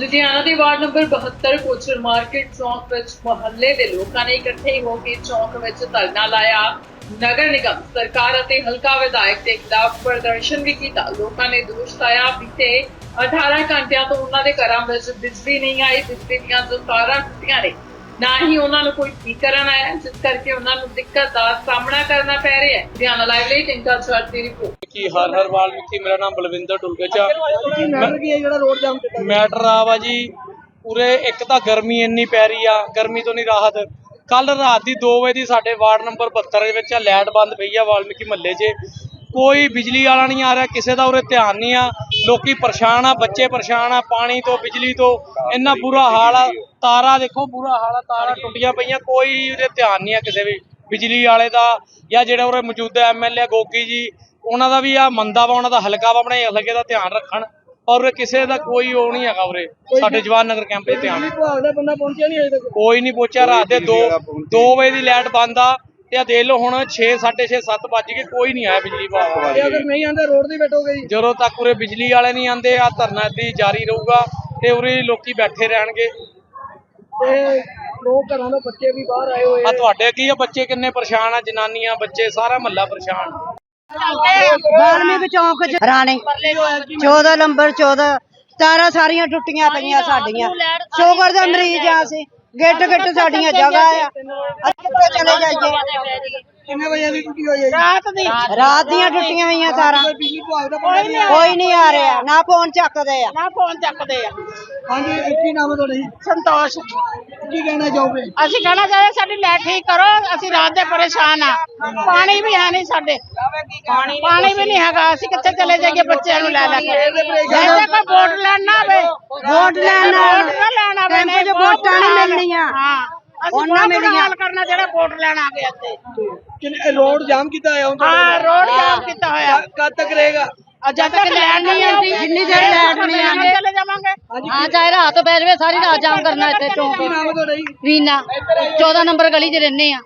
ਲੁਧਿਆਣਾ ਦੇ ward number 72 Kochhar market ਚੌਂਕ ਵਿੱਚ ਮੁਹੱਲੇ ਦੇ ਲੋਕਾਂ ਨੇ ਇਕੱਠੇ ਹੋ ਕੇ ਚੌਂਕ ਵਿੱਚ ਧਰਨਾ ਲਾਇਆ। ਨਗਰ ਨਿਗਮ, ਸਰਕਾਰ ਅਤੇ ਹਲਕਾ ਵਿਧਾਇਕ ਦੇ ਖਿਲਾਫ ਪ੍ਰਦਰਸ਼ਨ ਵੀ ਕੀਤਾ। ਲੋਕਾਂ ਨੇ ਦੋਸ਼ ਲਾਇਆ ਬੀਤੇ 18 ਘੰਟਿਆਂ ਤੋਂ ਉਹਨਾਂ ਦੇ ਘਰਾਂ ਵਿੱਚ ਬਿਜਲੀ ਨਹੀਂ ਆਈ, ਬਿਜਲੀ ਦੀਆਂ ਜੋ ਤਾਰਾਂ ਟੁੱਟੀਆਂ ਨੇ। ਨਾ ਹੀ ਉਹਨਾਂ ਨੂੰ ਕੋਈ ਠੀਕ ਕਰਨ ਆਇਆ, ਜਿਸ ਕਰਕੇ ਉਹਨਾਂ ਨੂੰ ਦਿੱਕਤ ਦਾ ਸਾਹਮਣਾ ਕਰਨਾ ਪੈ ਰਿਹਾ ਹੈ ਲੁਧਿਆਣਾ ਲਾਈਵ ਲਈ ਟਿੰਕਾ ਚੌਧਰੀ ਦੀ ਰਿਪੋਰਟ ਕੀ ਹਰ ਹਰ ਵਾਲਮੀਕੀ ਮੇਰਾ ਨਾਮ ਬਲਵਿੰਦਰ ਢੁਲਗੇਚਾ ਕੀ ਮੈਟਰ ਕੀ ਹੈ ਜਿਹੜਾ ਰੋਡ ਜਾਮ ਕੀਤਾ ਮੈਟਰ ਆ ਵਾ ਜੀ ਪੂਰੇ ਇੱਕ ਤਾਂ ਗਰਮੀ ਇੰਨੀ ਪੈ ਰਹੀ ਆ ਗਰਮੀ ਤੋਂ ਨਹੀਂ ਰਾਹਤ। ਕੱਲ ਰਾਤ ਦੀ 2 ਵਜੇ ਦੀ ਸਾਡੇ ਵਾਰਡ ਨੰਬਰ 72 ਦੇ ਵਿੱਚ ਲਾਈਟ ਬੰਦ ਪਈ ਆ ਵਾਲਮੀਕੀ ਮਹੱਲੇ 'ਚ। ਕੋਈ ਬਿਜਲੀ ਵਾਲਾ ਨਹੀਂ ਆ ਰਿਹਾ ਕਿਸੇ ਦਾ ਉਰੇ ਧਿਆਨ ਨਹੀਂ ਆ। ਲੋਕੀ ਪਰੇਸ਼ਾਨ ਆ ਬੱਚੇ ਪਰੇਸ਼ਾਨ ਆ ਪਾਣੀ ਤੋਂ ਬਿਜਲੀ ਤੋਂ। ਇੰਨਾ ਬੁਰਾ ਹਾਲ ਆ ਤਾਰਾਂ ਦੇਖੋ ਬੁਰਾ ਹਾਲ ਆ ਤਾਰਾਂ ਟੁੱਟੀਆਂ ਪਈਆਂ ਕੋਈ ਉਰੇ ਧਿਆਨ ਨਹੀਂ ਆ ਕਿਸੇ ਵੀ। ਬਿਜਲੀ ਵਾਲੇ ਦਾ ਜਾਂ ਜਿਹੜੇ ਉਰੇ ਮੌਜੂਦਾ ਐਮਐਲਏ ਗੋਗੀ ਜੀ ਉਹਨਾਂ ਦਾ ਵੀ ਆ ਮੰਦਾ ਵਾ ਉਹਨਾਂ ਦਾ ਹਲਕਾ ਵਾ ਆਪਣੇ ਹਲਕੇ ਦਾ ਧਿਆਨ ਰੱਖਣ। ਔਰ ਕਿਸੇ ਦਾ ਕੋਈ ਉਹ ਨਹੀਂ ਹੈਗਾ ਉਰੇ। ਸਾਡੇ ਜਵਾਨ ਨਗਰ ਕੈਂਪ ਦੇ ਧਿਆਨ। ਵਿਭਾਗ ਦਾ ਬੰਦਾ ਪਹੁੰਚਿਆ ਨਹੀਂ ਅਜੇ ਤੱਕ। ਕੋਈ ਨਹੀਂ ਪਹੁੰਚਿਆ ਰਾਤ ਦੇ 2 2 ਵਜੇ ਦੀ ਲਾਈਟ ਬੰਦ ਆ ਤੇ ਆ ਦੇਖ ਲਓ ਹੁਣ 6 6:30 7 ਵੱਜ ਗਏ ਕੋਈ ਨਹੀਂ ਆਇਆ ਬਿਜਲੀ ਵਿਭਾਗ ਵਾਲੇ ਅਗਰ ਨਹੀਂ ਆਂਦਾ ਰੋਡ ਤੇ ਬੈਠੋਗੇ ਜੀ। ਜਦੋਂ ਤੱਕ ਉਰੇ ਬਿਜਲੀ ਵਾਲੇ ਨਹੀਂ ਆਂਦੇ ਆ ਧਰਨਾ ਹੀ ਜਾਰੀ ਰਹੂਗਾ ਤੇ ਉਰੇ ਲੋਕੀ ਬੈਠੇ ਰਹਿਣਗੇ। ਤੇ ਲੋਕ ਘਰਾਂ ਦੇ ਬੱਚੇ ਵੀ ਬਾਹਰ ਆਏ ਹੋਏ ਆ ਤੁਹਾਡੇ ਕੀ ਆ? ਬੱਚੇ ਕਿੰਨੇ ਪਰੇਸ਼ਾਨ ਆ? ਜਨਾਨੀਆਂ ਬੱਚੇ ਸਾਰਾ ਮਹੱਲਾ ਪਰੇਸ਼ਾਨ ਵਾਲਮੀਕ ਚੌਂਕ ਚ ਰਾਣੇ 14 ਨੰਬਰ 14 ਤਾਰਾਂ ਸਾਰੀਆਂ ਟੁੱਟੀਆਂ ਪਈਆਂ ਸਾਡੀਆਂ। ਸ਼ੂਗਰ ਦਾ ਮਰੀਜ਼ ਆ ਅਸੀਂ। ਗਿੱਟ ਗਿੱਟ ਸਾਡੀਆਂ ਜਗ੍ਹਾ ਆ। ਕਿੱਥੇ ਚਲੇ ਜਾਈਏ। ਕਿੰਨੇ ਵਜੇ ਦੀ ਟੁੱਟੀ ਹੋਈ ਹੈ ਰਾਤ ਦੀ ਰਾਤ ਦੀਆਂ ਟੁੱਟੀਆਂ ਹੋਈਆਂ ਤਾਰਾਂ ਆਇਆ। ਕੋਈ ਨਹੀਂ ਆ ਰਿਹਾ। ਨਾ ਫੋਨ ਚੱਕਦੇ ਆ ਨਾ ਫੋਨ ਚੱਕਦੇ ਆ। ਹਾਂਜੀ ਕੀ ਨਾਮ ਹੈ ਤੁਹਾਡਾ ਜੀ। ਸੰਤੋਸ਼। ਕੀ ਕਹਿਣਾ ਚਾਹੋਗੇ? ਅਸੀਂ ਕਹਿਣਾ ਚਾਹੁੰਦੇ ਸਾਡੀ ਲਾਈਟ ਠੀਕ ਕਰੋ ਅਸੀਂ ਰਾਤ ਦੇ ਪਰੇਸ਼ਾਨ ਆ ਪਾਣੀ ਵੀ ਹੈ ਨਹੀਂ ਸਾਡੇ। ਪਾਣੀ ਵੀ ਨਹੀਂ ਹੈਗਾ ਅਸੀਂ ਕਿੱਥੇ ਚਲੇ ਜਾਈਏ ਬੱਚਿਆਂ ਨੂੰ ਲੈ ਲੈ ਕੇ? ਜੇ ਕੋਈ ਵੋਟ ਲੈਣ ਨਾ ਆਵੇ। ਵੋਟ ਲੈਣ ਨਾ ਵੋਟ ਨਾ ਲੈਣ ਆਵੇ ਚ ਵੋਟ ਨਹੀਂ ਲੈਣ। ਮਿਲਣੀਆਂ। ਹਾਂ। ਅਸੀਂ ਉਹਨਾਂ ਮਿਲੀਆਂ। ਹਾਲ ਕਰਨਾ ਜਿਹੜਾ ਵੋਟ ਲੈਣ ਆ ਗਿਆ ਇੱਥੇ। ਕਿੰਨੇ ਰੋਡ ਜਾਮ ਕੀਤਾ ਹੋਇਆ ਹਾਂ ਰੋਡ ਜਾਮ ਕੀਤਾ ਹੋਇਆ। ਕਦ ਤੱਕ ਰਹੇਗਾ? ਜਦ ਤੱਕ ਲੈਣ ਨਹੀਂ ਆਉਂਦੀ ਜਿੰਨੀ ਦੇਰ ਲੈਟ ਨਹੀਂ ਆਉਂਦੀ। ਚਲੇ ਜਾਵਾਂਗੇ ਹਾਂ ਚਾਹੇ ਰਾਤ ਪੈ ਜਾਵੇ ਸਾਰੀ ਰਾਤ ਜਾਮ ਕਰਨਾ ਇੱਥੇ ਚੌਂਕ ਹੈ ਵੀਨਾ 14 ਨੰਬਰ ਗਲੀ 'ਚ ਰਹਿੰਦੇ ਆ।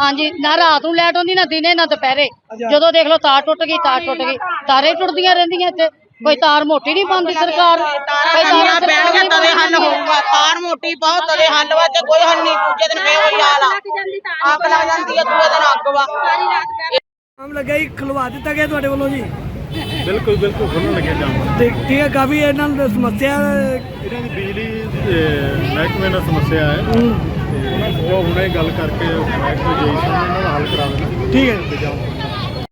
ਹਾਂਜੀ। ਨਾ ਰਾਤ ਨੂੰ ਲਾਈਟ ਆਉਂਦੀ ਨਾ ਦਿਨੇ ਨਾ ਦੁਪਹਿਰੇ। ਜਦੋਂ ਦੇਖ ਲਓ ਤਾਰ ਟੁੱਟ ਗਈ ਤਾਰ ਟੁੱਟ ਗਈ। ਤਾਰੇ ਟੁੱਟਦੀਆਂ ਰਹਿੰਦੀਆਂ ਇੱਥੇ। ਕੋਈ ਤਾਰ ਮੋਟੀ ਨਹੀਂ ਪਾਉਂਦੀ ਸਰਕਾਰ। ਕੋਈ ਤਾਰਾਂ ਬੈਣਗੇ ਤਦੇ ਹੱਲ ਹੋਊਗਾ। ਤਾਰ ਮੋਟੀ ਪਾਓ ਤਦੇ ਹੱਲ ਵਾ ਤੇ ਕੋਈ ਹੱਲ ਨਹੀਂ। ਦੂਜੇ ਦਿਨ ਫੇਰ ਉਹੀ ਹਾਲ ਆ। ਅੱਗ ਲੱਗ ਜਾਂਦੀ ਆ ਦੂਜੇ ਦਿਨ ਅੱਗ ਵਾ। ਆਮ ਲੱਗਾ ਜੀ ਖਲਵਾ ਦਿੱਤਾ ਗਿਆ ਤੁਹਾਡੇ ਵੱਲੋਂ ਜੀ। ਬਿਲਕੁਲ ਬਿਲਕੁਲ ਖੁੱਲਣ ਲੱਗਿਆ ਜਾਮ। ਤੇ ਠੀਕ ਹੈ ਕਾਫੀ ਇਹਨਾਂ ਨੂੰ ਸਮੱਸਿਆ ਇਹਨਾਂ ਦੀ ਬਿਜਲੀ ਅਹ, ਮਹਿਕਮੇ ਨਾਲ ਸਮੱਸਿਆ ਹੈ। ਤੇ ਉਹ ਹੁਣੇ ਗੱਲ ਕਰਕੇ ਮਹਿਕਮੇ ਜਈ ਨਾਲ ਹੱਲ ਕਰਾ ਦੇਣਾ। ਠੀਕ ਹੈ। ਤੇ ਜਾਮ।